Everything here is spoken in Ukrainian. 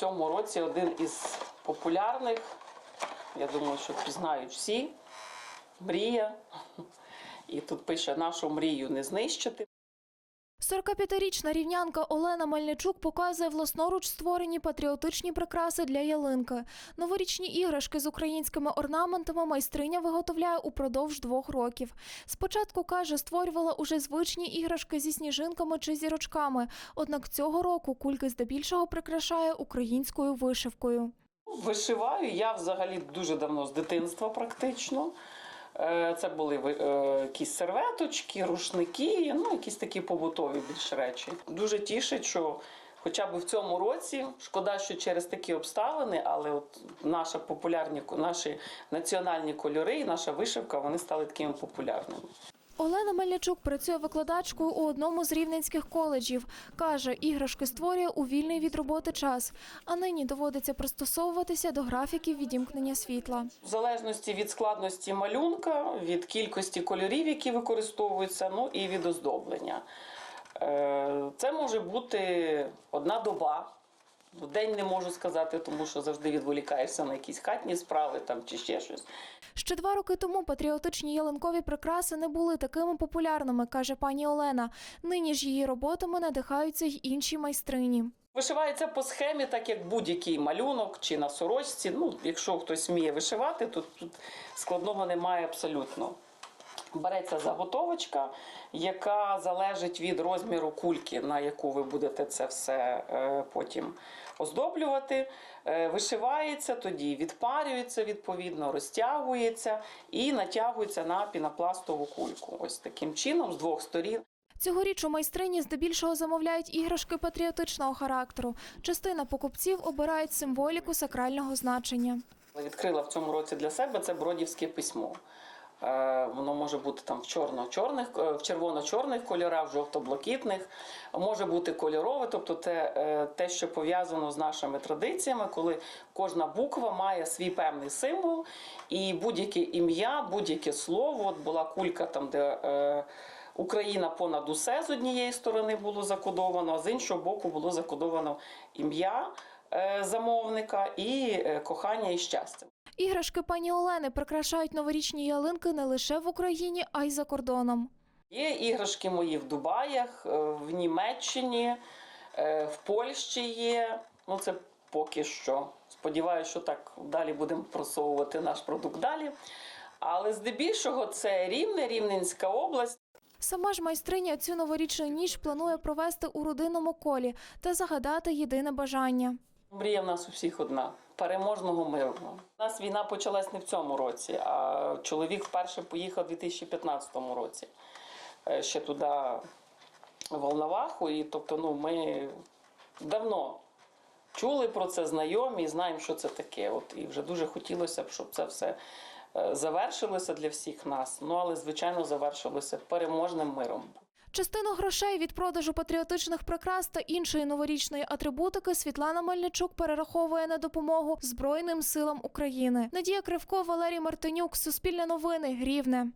цьому році один із популярних, я думаю, що пізнають всі. Мрія. І тут пише нашу мрію не знищити. 45-річна рівнянка Олена Мельничук показує власноруч створені патріотичні прикраси для ялинки. Новорічні іграшки з українськими орнаментами майстриня виготовляє упродовж двох років. Спочатку каже, створювала уже звичні іграшки зі сніжинками чи зірочками. Однак цього року кульки здебільшого прикрашає українською вишивкою. Вишиваю я взагалі дуже давно з дитинства практично. Е, Це були е, якісь серветочки, рушники, ну якісь такі побутові більш речі. Дуже тішить, що хоча б в цьому році, шкода, що через такі обставини, але от наша популярні наші національні кольори і наша вишивка вони стали такими популярними. Олена Мельничук працює викладачкою у одному з рівненських коледжів. Каже, іграшки створює у вільний від роботи час, а нині доводиться пристосовуватися до графіків відімкнення світла. В залежності від складності малюнка, від кількості кольорів, які використовуються, ну і від оздоблення. Е, Це може бути одна доба. В день не можу сказати, тому що завжди відволікаєшся на якісь хатні справи там чи ще щось. Ще два роки тому патріотичні ялинкові прикраси не були такими популярними, каже пані Олена. Нині ж її роботами надихаються й інші майстрині. Вишивається по схемі, так як будь-який малюнок чи на сорочці. Ну, якщо хтось вміє вишивати, то тут складного немає абсолютно. Береться заготовочка, яка залежить від розміру кульки, на яку ви будете це все е, потім оздоблювати. Е, Вишивається, тоді відпарюється відповідно, розтягується і натягується на пінопластову кульку. Ось таким чином, з двох сторін. Цьогоріч у майстрині здебільшого замовляють іграшки патріотичного характеру. Частина покупців обирають символіку сакрального значення. Відкрила в цьому році для себе це бродівське письмо. Е, Воно може бути там в чорно-чорних, е, в червоно-чорних кольорах, в жовто-блакитних, може бути кольорове, тобто те, е, те, що пов'язано з нашими традиціями, коли кожна буква має свій певний символ, і будь-яке ім'я, будь-яке слово. От була кулька там, де е, Україна понад усе з однієї сторони було закодовано, а з іншого боку було закодовано ім'я замовника і кохання і щастя. Іграшки пані Олени прикрашають новорічні ялинки не лише в Україні, а й за кордоном. Є іграшки мої в Дубаях, е, в Німеччині, е, в Польщі є. Ну, це поки що. Сподіваюся, що так далі будемо просовувати наш продукт далі. Але здебільшого це Рівне, Рівненська область. Сама ж майстриня цю новорічну ніч планує провести у родинному колі та загадати єдине бажання. Мрія в нас у всіх одна переможного мирного. У нас війна почалась не в цьому році, а чоловік вперше поїхав у 2015 році. Е, Ще туди в Волноваху. І тобто, ну, ми давно чули про це, знайомі і знаємо, що це таке. От, і вже дуже хотілося б, щоб це все е, завершилося для всіх нас. Ну, але, звичайно, завершилося переможним миром. Частину грошей від продажу патріотичних прикрас та іншої новорічної атрибутики Світлана Мельничук перераховує на допомогу Збройним силам України. Надія Кривко, Валерій Мартинюк, Суспільне новини, Рівне.